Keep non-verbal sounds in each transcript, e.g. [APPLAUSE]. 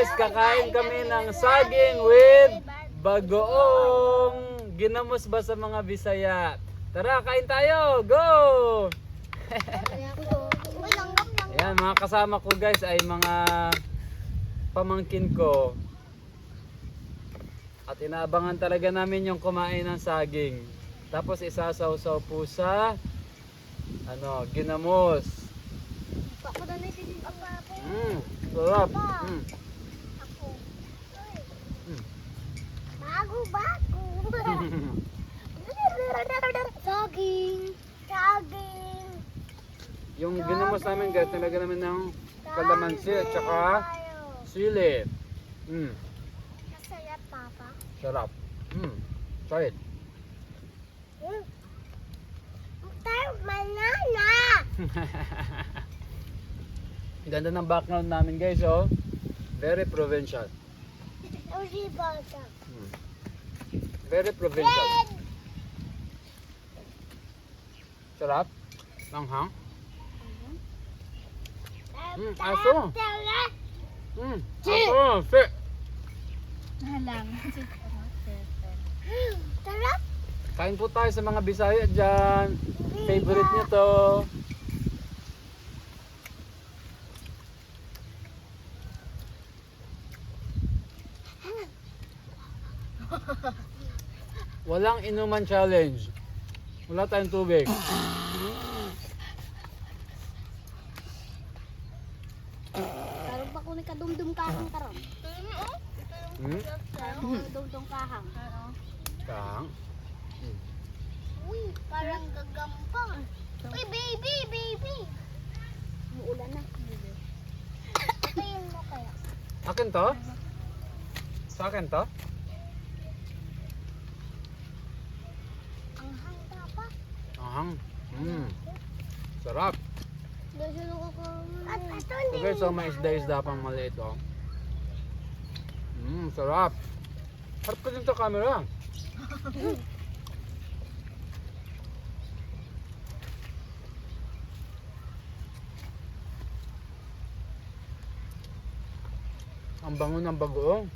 guys, kakain kami ng saging with bagoong ginamos ba sa mga Bisaya. Tara, kain tayo! Go! Ayan, mga kasama ko guys ay mga pamangkin ko. At inaabangan talaga namin yung kumain ng saging. Tapos isasaw-saw po sa ano, ginamos. Ako na. Mm, sarap. Mm. Ako. Mm. Bago, bago. Saging. Saging. Yung ginamos namin guys, talaga namin ng kalamansi at saka sili. Mm, Masaya, Papa. sarap. Mm, try it. Mm. Banana. [LAUGHS] Ganda ng background namin guys, oh. Very provincial. [LAUGHS] Uji bata. Mm. Very provincial. Sarap. Langhang. Mm, aso. Mm, aso. Si. Halang. [GASPS] Tara. Kain po tayo sa mga Bisaya dyan. Favorite nyo to. [LAUGHS] Walang inuman challenge. Wala tayong tubig. [LAUGHS] Karon pa ko ni kadumdum kahang karon. Hmm? Karon ko kadumdum kahang. Kang. Uy, parang gagampang. Uy, baby, baby. Muulan na. Patayin mo kaya. Akin to? Sa akin to? Ang hang papa. Ahang. Mm. Sarap. Okay, so may isda-isda pang maliit oh. Mm, sarap. Harap ka din sa camera. [LAUGHS] Ang bango ng bagoong.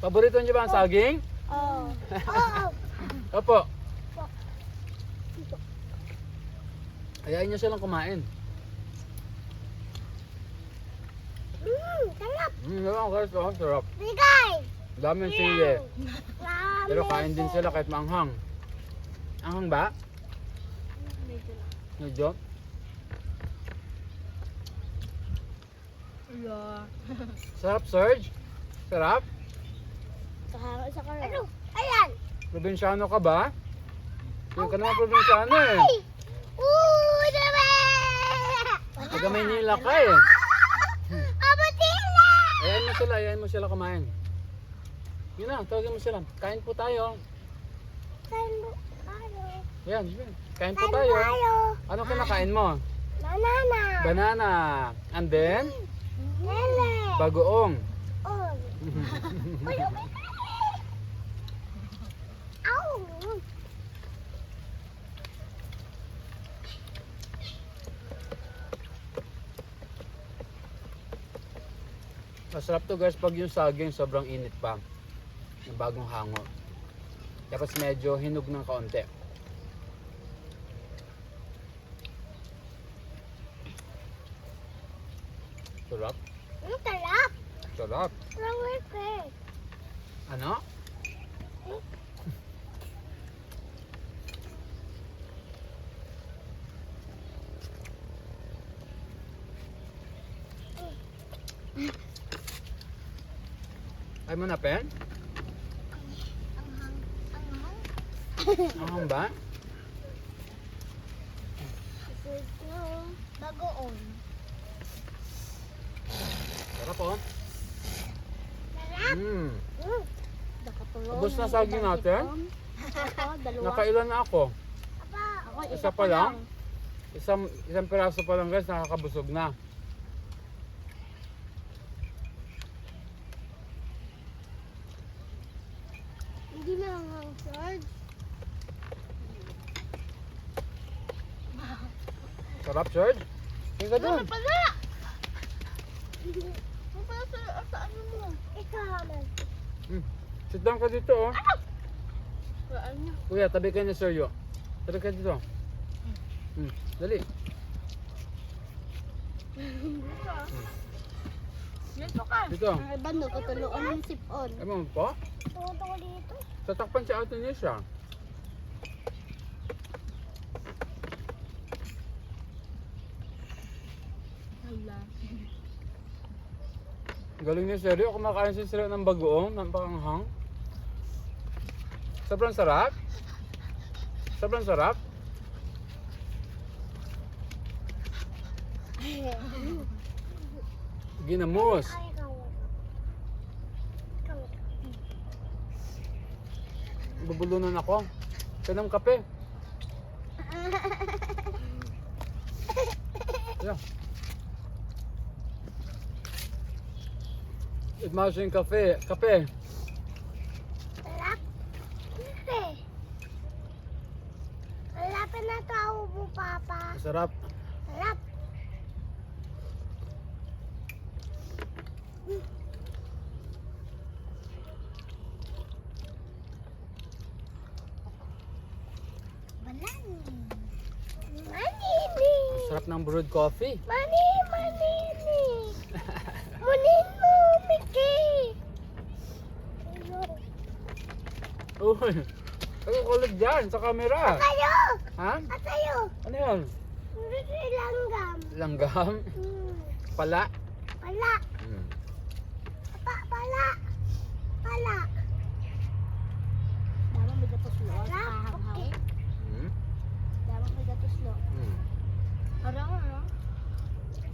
Paborito niyo ba ang saging? Oh. Oh. [LAUGHS] Opo. Ayain niyo silang kumain. Mmm, sarap. Mm, sarap guys, oh, sarap. Bigay. Daming sili. Mami. [LAUGHS] Pero kain din sila kahit maanghang. Anghang ba? Medyo. Yeah. Sarap, Serge? Sarap? Sa karon. Ano? Ayan. Probinsyano ka ba? Hindi ka naman probinsyano eh. Uy, dami. Taga Maynila ka eh. [LAUGHS] Abatila. Ayain mo sila, ayain mo sila kumain. Yun na, tawagin mo sila. Kain po tayo. Kain mo. Tayo. Yan, yan. Kain po tayo. Ano kinakain mo? Banana. Banana. And then, Lele. bagoong. Oh. [LAUGHS] Uy, uy. Ow. Masarap to guys pag yung saging sobrang init pa. Yung bagong hango. Tapos medyo hinog ng kaunti. Sarap. Ang sarap. Sarap. Ano? Ay mo na, pen? Ang hang. Ang hang. Ang ba? Ito. Bagoong. Sarap oh. Sarap. Mm. Ubus na saging natin? Ako, dalawa. Nakailan na ako. Ako, Isa pa lang? Isang, isang piraso pa lang guys, nakakabusog na. Hindi na George. Sarap, Serge. Tingin ka doon. pala! Ano pala sa, sa ano mo? Ikaw man. Sit down ka dito, oh. Sa ano? Kuya, tabi ka ni Sergio. Tabi ka dito. Hmm. Dali. Dito ka. Dito. Ang iba no, katuluan ng sipon. Ay mo po? Tungkol ko dito. Tatakpan si Ate Nisha. Hala. Galing ni Sergio. Kumakain si Sergio ng bagoong, ng pakanghang. Sobrang sarap. Sobrang sarap. Ginamos. Ay, Bubulunan ako. Kanang kape. Yeah. Imagine kape. Kape. Malapit na tao mo, Papa. Sarap. Sarap. Banani. Sarap ng brewed coffee. Mani, manini. Munin mo, Mickey. Uy. Nakakulit dyan sa camera. Kayo! Ha? Atayo! Ano yan? Langgam. Langgam? Hmm. Pala? Pala. Hmm. Pa, pala. Pala. Daman may gatos lo. Kahanghaw. Hmm? Daman may gatos lo. Hmm. Parang ano?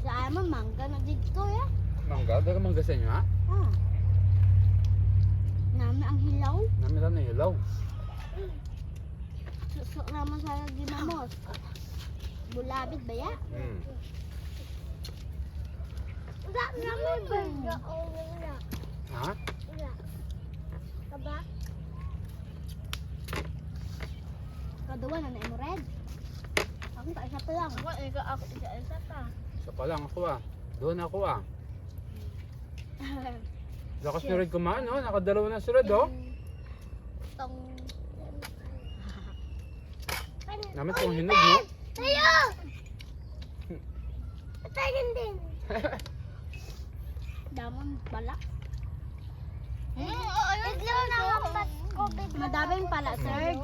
Sa ama mangga na dito ya. Mangga? Daga mangga sa inyo ha? Ah. Nami ang hilaw. Namin na hilaw. Susok naman sa ginamos. Bulabit ba ya? Hmm. Wala naman ba? Wala. Ha? Wala. Kaba? Kadawa na na mo red. Ako ta isa pa Ako, ikaw ako isa-isa pa. Isa pa lang ako ah. Doon ako ah. [LAUGHS] Lakas ni Red kumaan oh. Nakadalawa na si Red oh. Tong. Namin itong hinog no. Tayo! [LAUGHS] Tayo din. Damon pala. Hmm, oo, ayun. Bigla nakampas ko. Madaming pala, sir.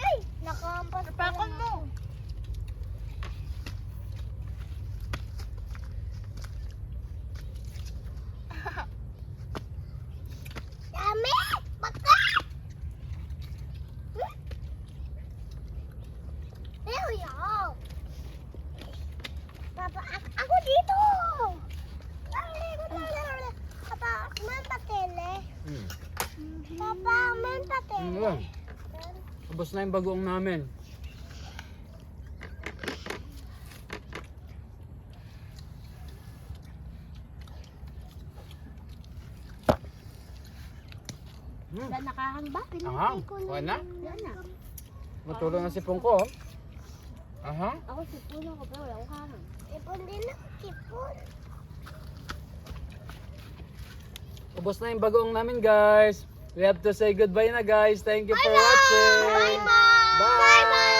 Ay! Nakampas Pakon mo. Dami! Baka! Hmm? Yaw! Papa, ak- ako dito! Papa, man patele. Hmm. Papa, Hmm, patele. yun. Ubus na yung bagoong namin. Hmm. Wala nakahang ba? Pinatay ko na? Matulong na si Pongko oh. Aha. Ako si Puno ko pero wala akong kahang. Ipon din ako, kipon. Ubus na yung bagoong namin guys. We have to say goodbye na guys. Thank you for watching. Bye-bye! Bye!